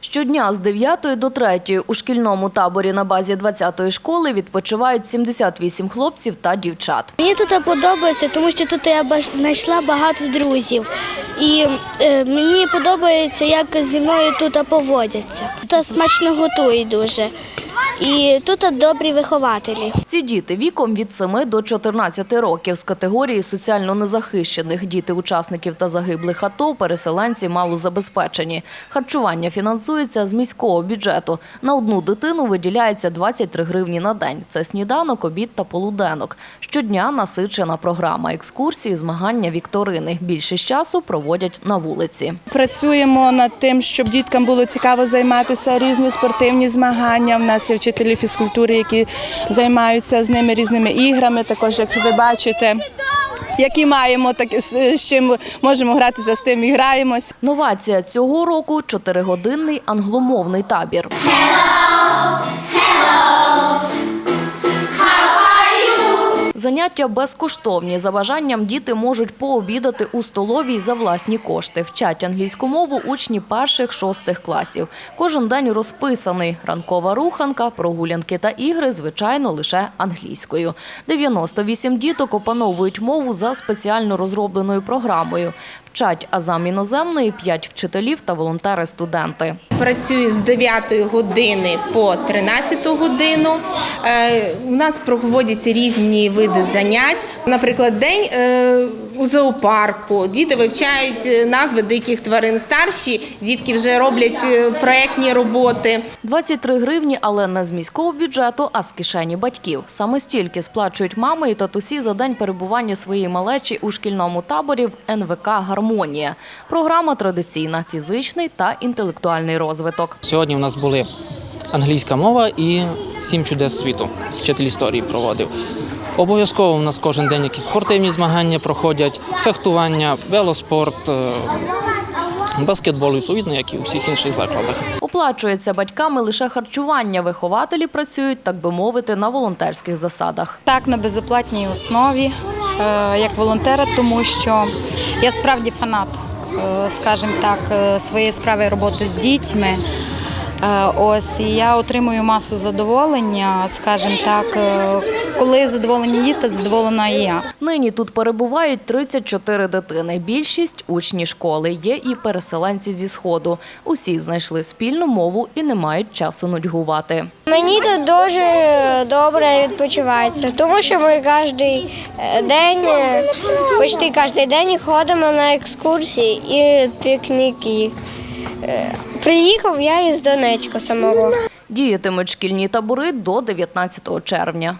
Щодня з 9 до 3 у шкільному таборі на базі 20-ї школи відпочивають 78 хлопців та дівчат. Мені тут подобається, тому що тут я знайшла багато друзів. І е, мені подобається, як зі мною тут поводяться. Та смачно готують дуже. І тут добрі вихователі. Ці діти віком від 7 до 14 років з категорії соціально незахищених діти учасників та загиблих АТО, переселенці малозабезпечені. Харчування фінансується з міського бюджету. На одну дитину виділяється 23 гривні на день. Це сніданок, обід та полуденок. Щодня насичена програма екскурсії, змагання, вікторини. Більшість часу проводять на вулиці. Працюємо над тим, щоб діткам було цікаво займатися різні спортивні змагання. У нас є вчителі фізкультури, які займаються з ними різними іграми. Також, як ви бачите, які маємо, так з чим можемо гратися, з тим і граємось. Новація цього року – чотиригодинний англомовний табір. Заняття безкоштовні. За бажанням діти можуть пообідати у столовій за власні кошти. Вчать англійську мову учні перших-шостих класів. Кожен день розписаний. Ранкова руханка, прогулянки та ігри, звичайно, лише англійською. 98 діток опановують мову за спеціально розробленою програмою. Вчать азам іноземної 5 вчителів та волонтери-студенти. Працюю з 9 години по 13 годину. Е, У нас проводяться різні види занять. Наприклад, день е, у зоопарку. Діти вивчають е, назви диких тварин. Старші дітки вже роблять е, проектні роботи. 23 гривні, але не з міського бюджету, а з кишені батьків. Саме стільки сплачують мами і татусі за день перебування своєї малечі у шкільному таборі в НВК Гармонія. Програма традиційна фізичний та інтелектуальний розвиток. Сьогодні в нас були англійська мова і сім чудес світу. Вчитель історії проводив. Обов'язково в нас кожен день якісь спортивні змагання проходять, фехтування, велоспорт, е, баскетбол, відповідно, як і у всіх інших закладах. Оплачується батьками лише харчування. Вихователі працюють, так би мовити, на волонтерських засадах. Так, на безоплатній основі, е, як волонтера, тому що я справді фанат, е, скажімо так, своєї справи роботи з дітьми. Е, Ось і я отримую масу задоволення, скажімо так, е, коли задоволені діти, задоволена і я. Нині тут перебувають 34 дитини. Більшість учні школи. Є і переселенці зі сходу. Усі знайшли спільну мову і не мають часу нудьгувати. Мені тут дуже добре відпочивається, тому що ми кожен день, е, почти кожен день ходимо на екскурсії і пікніки. Приїхав я із Донецька самого. Діятимуть шкільні табори до 19 червня.